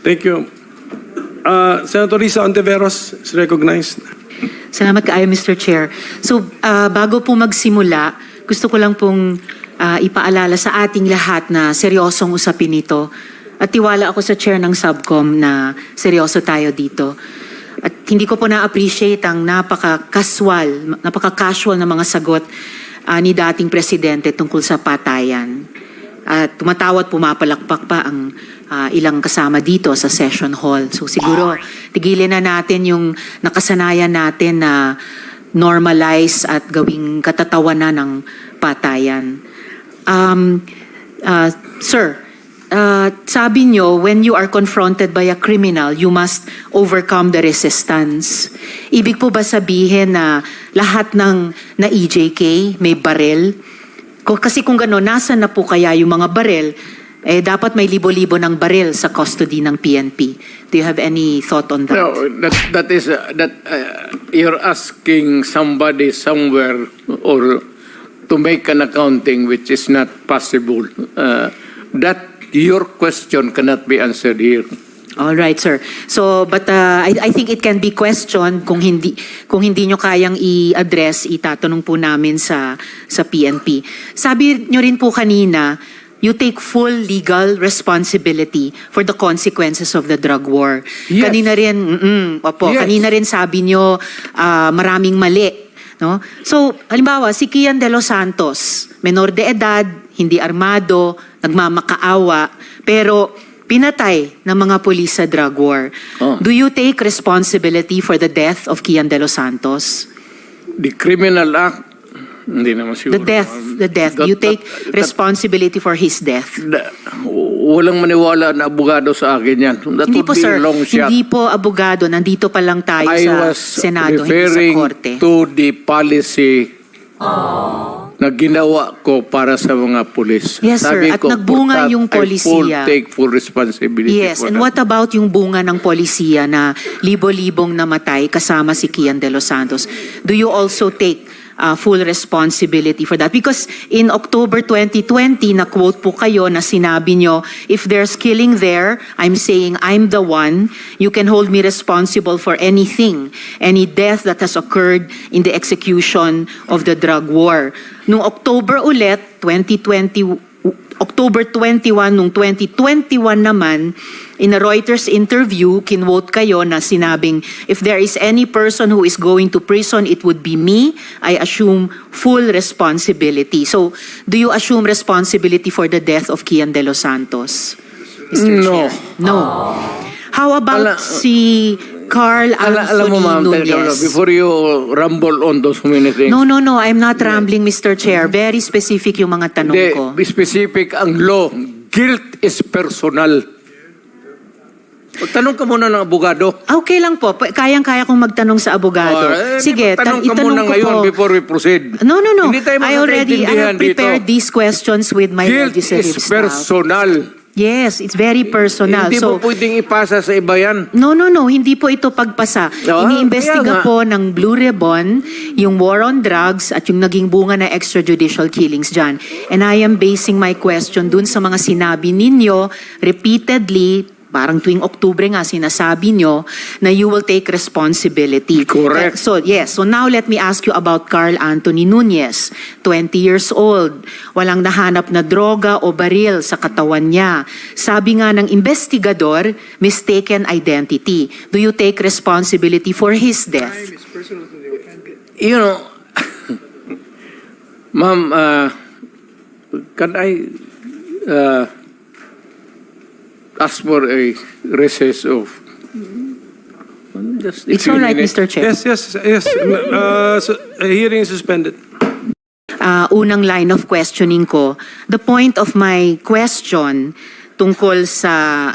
Thank you. Uh, Senator Risa Ontiveros is recognized. Salamat kaayo, Mr. Chair. So, ah, bago po magsimula, gusto ko lang pong ah, ipaalala sa ating lahat na seryosong usapin ito. At tiwala ako sa chair ng subcom na seryoso tayo dito. At hindi ko po na-appreciate ang napaka-casual, napaka-casual na mga sagot ah, ni dating presidente tungkol sa patayan. At tumatawa at pumapalakpak pa ang ah, ilang kasama dito sa session hall. So siguro tigilin na natin yung nakasanayan natin na normalize at gawing katatawanan ng patayan. Um, ah, sir, ah, sabi nyo, when you are confronted by a criminal, you must overcome the resistance. Ibig po ba sabihin na lahat ng na EJK may barel? Kasi kung gano'n, nasa na po kaya yung mga barel? Eh, dapat may libo-libo ng barel sa custody ng PNP. Do you have any thought on that? No, that, that is, uh, that uh, you're asking somebody somewhere or to make an accounting which is not possible. Uh, that, your question cannot be answered here. All right, sir. So, but uh, I, I think it can be questioned kung hindi kung hindi nyo kayang i-address, itatanong po namin sa sa PNP. Sabi nyo rin po kanina, you take full legal responsibility for the consequences of the drug war. Yes. Kanina rin, mm opo, Yes. kanina rin sabi nyo ah, maraming mali. No? So, halimbawa, si Kian de los Santos, menor de edad, hindi armado, nagmamakaawa, pero pinatay ng mga pulis sa drug war. Oh. Do you take responsibility for the death of Kian de los Santos? The criminal act, hindi naman siguro. The death, the death. That- You take that- that- responsibility for his death. that- walang maniwala na abogado sa akin yan. That Hindi po sir, long shot. hindi po abogado, nandito pa lang tayo I sa was Senado, hindi sa referring Korte. to the policy na ginawa ko para sa mga pulis. Yes, sir. At ko, nagbunga yung I full polisiya. take full responsibility Yes, and that. what about yung bunga ng polisiya na libo-libong namatay kasama si Kian de los Santos? Do you also take uh, full responsibility for that? Because in October 2020, na-quote po kayo na sinabi nyo, if there's killing there, I'm saying I'm the one. You can hold me responsible for anything, any death that has occurred in the execution of the drug war. Noong October ulit, 2020, October 21 nung 2021 naman, in a Reuters interview, kinwote kayo na sinabing, if there is any person who is going to prison, it would be me. I assume full responsibility. So, do you assume responsibility for the death of Kian de los Santos? Mr. No. Chair? No. How about Ala- si Carl Ala, Anthony alam mo ma'am, teka lang, Nunez? before you rumble on those many things, No, no, no. I'm not rambling, Mr. Chair. Very specific yung mga tanong the ko. specific ang law, guilt is personal. Tanong ka muna ng abogado. Okay lang po. Pa- Kayang-kaya kong magtanong sa abogado. Ah, eh, Sige, tanong tan- ka itanong muna ko ngayon po. before we proceed. No, no, no. Hindi tayo I already I magkakaintindihan have prepared dito. these questions with my Guilt legislative is staff. personal. Yes, it's very personal. Hindi so, mo pwedeng ipasa sa iba yan. No, no, no. Hindi po ito pagpasa. Ah, Iniimbestiga po ng Blue Ribbon yung war on drugs at yung naging bunga na extrajudicial killings dyan. And I am basing my question dun sa mga sinabi ninyo repeatedly, parang tuwing Oktubre nga sinasabi nyo, na you will take responsibility. Correct. So, yes. So now let me ask you about Carl Anthony Nunez, 20 years old. Walang nahanap na droga o baril sa katawan niya. Sabi nga ng investigador, mistaken identity. Do you take responsibility for his death? You know, ma'am, uh, can I uh, ask for a recess of just a It's few all right, minutes? Mr. Chair. Yes, yes, yes. Uh, so, uh, hearing is suspended. uh, unang line of questioning ko. The point of my question tungkol sa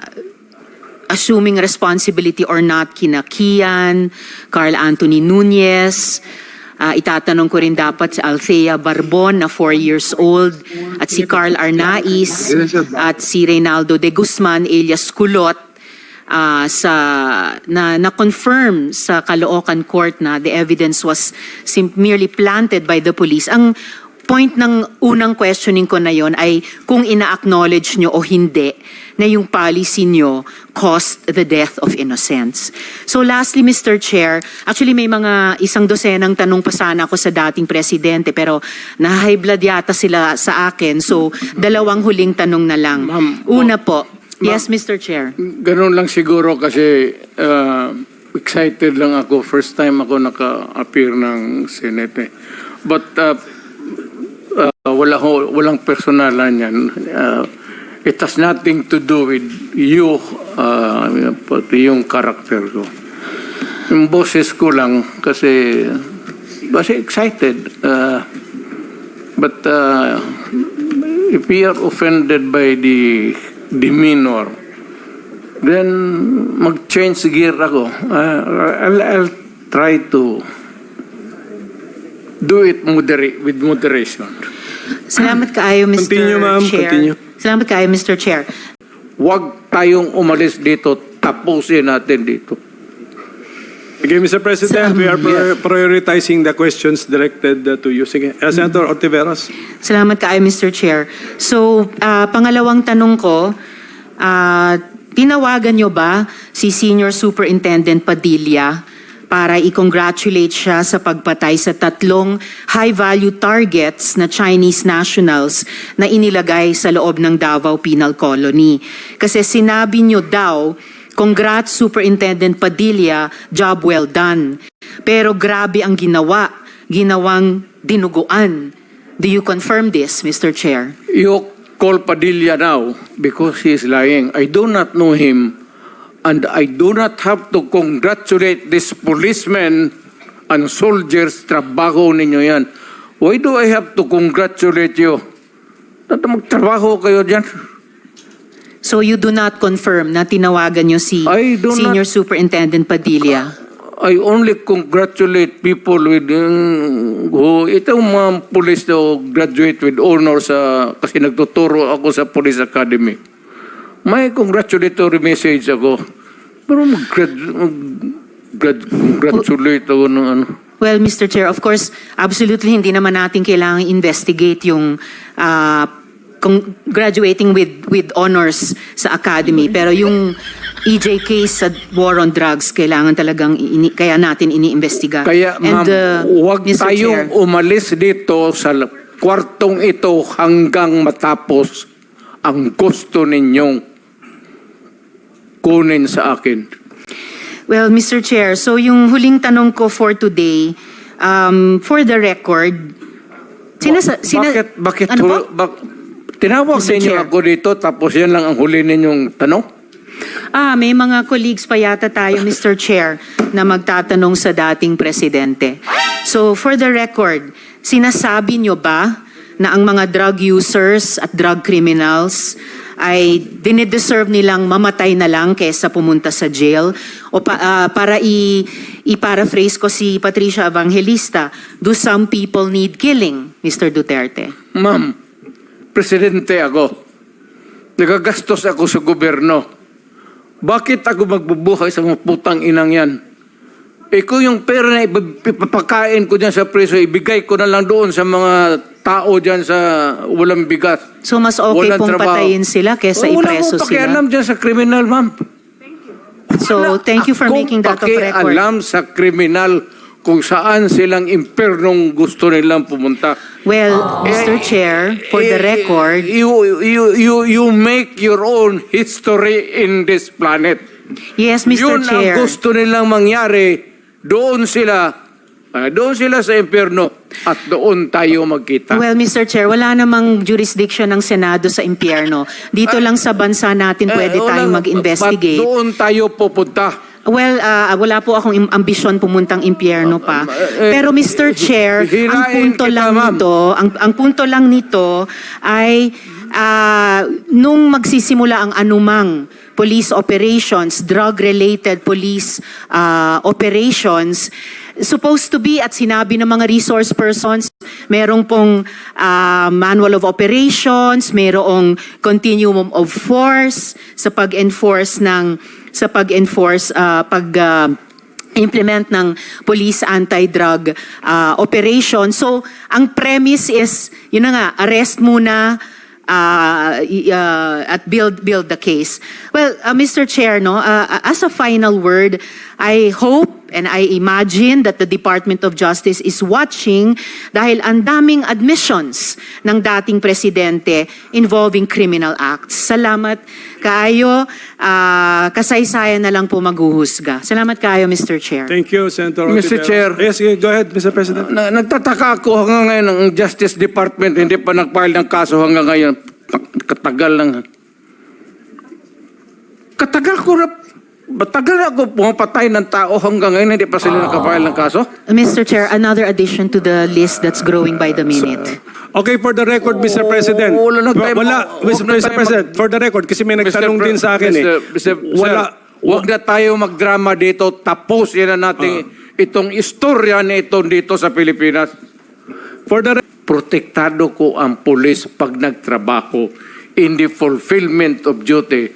assuming responsibility or not kina Kian, Carl Anthony Nunez, uh, itatanong ko rin dapat si Althea Barbon na 4 years old at si Carl Arnaiz at si Reynaldo de Guzman alias Kulot ah, sa na na-confirm sa Caloocan Court na the evidence was sim- merely planted by the police. Ang point ng unang questioning ko na yon ay kung ina-acknowledge nyo o hindi na yung policy nyo caused the death of innocents. So lastly, Mr. Chair, actually may mga isang dosenang tanong pa sana ako sa dating presidente pero na-high blood yata sila sa akin. So dalawang huling tanong na lang. Una po. Yes, Mr. Chair. Ganun lang siguro kasi uh, excited lang ako. First time ako naka-appear ng Senate. eh. But uh, uh, wala ho, walang personalan yan. Uh, it has nothing to do with you, uh, yung character ko. Yung boses ko lang kasi kasi excited. Uh, but uh, if we are offended by the demeanor, then mag-change gear ako. Uh, I'll, I'll try to do it modera- with moderation. Salamat kaayo, Mr. Continue, ma'am. Chair. Continue. Salamat kaayo, Mr. Chair. Huwag tayong umalis dito, tapusin natin dito. Okay, Mr. President, Sa- we are prior- prioritizing the questions directed uh, to you. Sige, uh, Senator Ortiveros. Salamat kaayo, Mr. Chair. So, ah, pangalawang tanong ko, ah, tinawagan nyo ba si Senior Superintendent Padilla para i-congratulate siya sa pagpatay sa tatlong high-value targets na Chinese nationals na inilagay sa loob ng Davao Penal Colony? Kasi sinabi nyo daw, Congrats Superintendent Padilla, job well done. Pero grabe ang ginawa, ginawang dinuguan. Do you confirm this, Mr. Chair? You call Padilla now because he is lying. I do not know him and I do not have to congratulate this policemen and soldiers. Trabaho ninyo yan. Why do I have to congratulate you? Dapat magtrabaho kayo dyan. So you do not confirm na tinawagan nyo si I do not- Senior Superintendent Padilla? I only congratulate people with um, who itong mga police daw graduate with honor sa kasi nagtuturo ako sa Police Academy. May congratulatory message ako. Pero mag-grad, mag ako ng ano. Well, Mr. Chair, of course, absolutely hindi naman natin kailangan investigate yung kung graduating with with honors sa academy. Pero yung EJ case sa war on drugs, kailangan talagang ini, kaya natin iniimbestiga. Kaya ma'am, uh, huwag Mr. tayong Chair, umalis dito sa kwartong ito hanggang matapos ang gusto ninyong kunin sa akin. Well, Mr. Chair, so yung huling tanong ko for today, um, for the record, sinasa, sina, bakit, bakit, ano po? bak- tinawag Mr. ninyo Chair. ako dito tapos yan lang ang huli ninyong tanong? Ah, may mga colleagues pa yata tayo, Mr. Chair, na magtatanong sa dating presidente. So, for the record, sinasabi nyo ba na ang mga drug users at drug criminals ay dinideserve nilang mamatay na lang kesa pumunta sa jail? O pa- ah, para i- i-paraphrase ko si Patricia Evangelista, do some people need killing, Mr. Duterte? Ma'am, presidente ako. Nagagastos ako sa gobyerno. Bakit ako magbubuhay sa mga putang inang yan? Eh kung yung pera na ipap- ipapakain ko dyan sa preso, ibigay ko na lang doon sa mga tao dyan sa walang bigas. So, mas okay Walang pong trabaho. patayin sila kesa Wala ipreso akong sila? pakialam dyan sa kriminal, ma'am. So, thank you for making that of record. alam sa kriminal kung saan silang impernong gusto nilang pumunta. Well, Mr. Chair, for the Eh, record, You, you, you, you make your own history in this planet. yes, Mr. Yun Chair. ang gusto nilang mangyari. Doon sila, ah, doon sila sa impyerno at doon tayo magkita. Well, Mr. Chair, wala namang jurisdiction ng Senado sa impyerno. Dito lang sa bansa natin Eh, pwede wala- tayong mag-investigate. doon tayo pupunta? Well, ah, wala po akong ambisyon pumuntang impyerno pa. Eh, Pero Mr. Chair, ang punto lang nito, ang, ang punto lang nito ay ah, nung magsisimula ang anumang police operations, drug-related police ah, operations, supposed to be at sinabi ng mga resource persons, merong pong ah, manual of operations, merong continuum of force sa pag-enforce ng sa pag-enforce ah, pag ah, implement ng police anti-drug uh, operation. So, ang premise is, yun na nga, arrest muna, uh, uh, at build build the case. Well, uh, Mr. Chair, no, uh, as a final word, I hope and I imagine that the Department of Justice is watching dahil ang daming admissions ng dating presidente involving criminal acts. Salamat kaayo, uh, kasaysayan na lang po maghuhusga. Salamat kaayo, Mr. Chair. Thank you, Senator Mr. Ontiveros. Chair. Yes, go ahead, Mr. President. Na, nagtataka ako hanggang ngayon ang Justice Department hindi pa nag-file ng kaso hanggang ngayon. Katagal lang. Katagal ko na, Matagal na ako pumapatay ng tao hanggang ngayon hindi pa sila nakafile ng kaso? Mr. Chair, another addition to the list that's growing by the minute. Okay, for the record, Mr. President. wala na tayo Wala, Mr. na Mr. tayo President, for the record, kasi may nagtanong Pre- din sa akin Mr. eh. Mr. Wala, Sir, Huwag na tayo magdrama dito. Tapos yan na natin Ah. itong istorya na ito dito sa Pilipinas. for the re- protektado ko ang pulis pag nagtrabaho in the fulfillment of duty.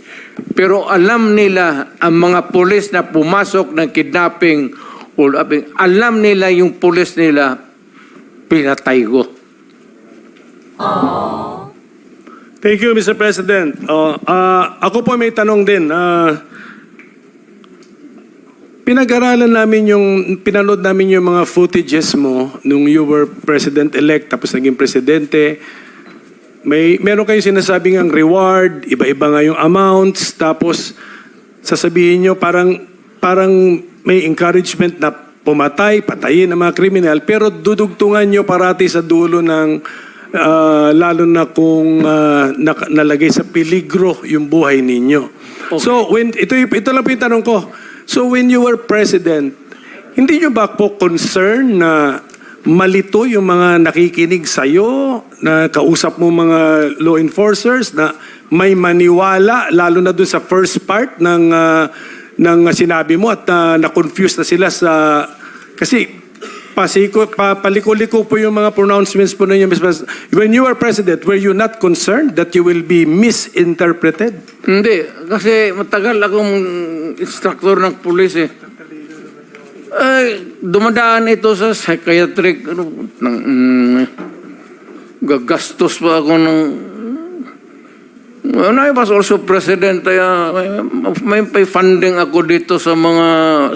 Pero alam nila ang mga pulis na pumasok ng kidnapping o alam nila yung pulis nila pinatay ko. Thank you, Mr. President. Oh, ah, ako po may tanong din. Ah, pinag-aralan namin yung, pinanood namin yung mga footages mo nung you were president-elect tapos naging presidente. May, meron kayong sinasabing ang reward, iba-iba nga yung amounts, tapos sasabihin nyo parang, parang may encouragement na pumatay, patayin ang mga kriminal, pero dudugtungan nyo parati sa dulo ng ah, lalo na kung ah, nak- nalagay sa peligro yung buhay ninyo. So, when, ito, ito lang po yung tanong ko. So, when you were president, hindi nyo ba po concern na malito yung mga nakikinig sa'yo, na kausap mo mga law enforcers, na may maniwala, lalo na dun sa first part ng, ah, ng sinabi mo at ah, na-confuse na sila sa... Kasi pasiko, pa, paliko-liko po yung mga pronouncements po ninyo. President. When you were president, were you not concerned that you will be misinterpreted? Hindi, kasi matagal akong instructor ng pulis eh. Ay, dumadaan ito sa psychiatric, ano, ng, mm, gagastos pa ako ng, When I was also president, kaya may, may funding ako dito sa mga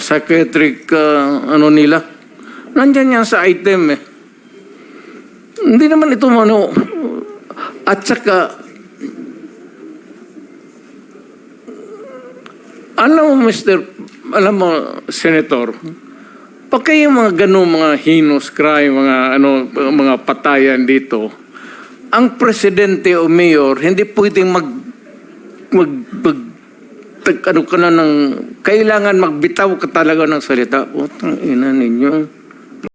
psychiatric, uh, ano nila. Nandyan yan sa item eh. Hindi naman ito ano, at saka, Alam mo, Mr. Alam mo, Senator, pag kayo mga ganun, mga heinous crime, mga, ano, mga patayan dito, ang presidente o mayor, hindi pwedeng mag, mag, mag tag- ano ka na ng, kailangan magbitaw ka talaga ng salita. Putang ina ninyo.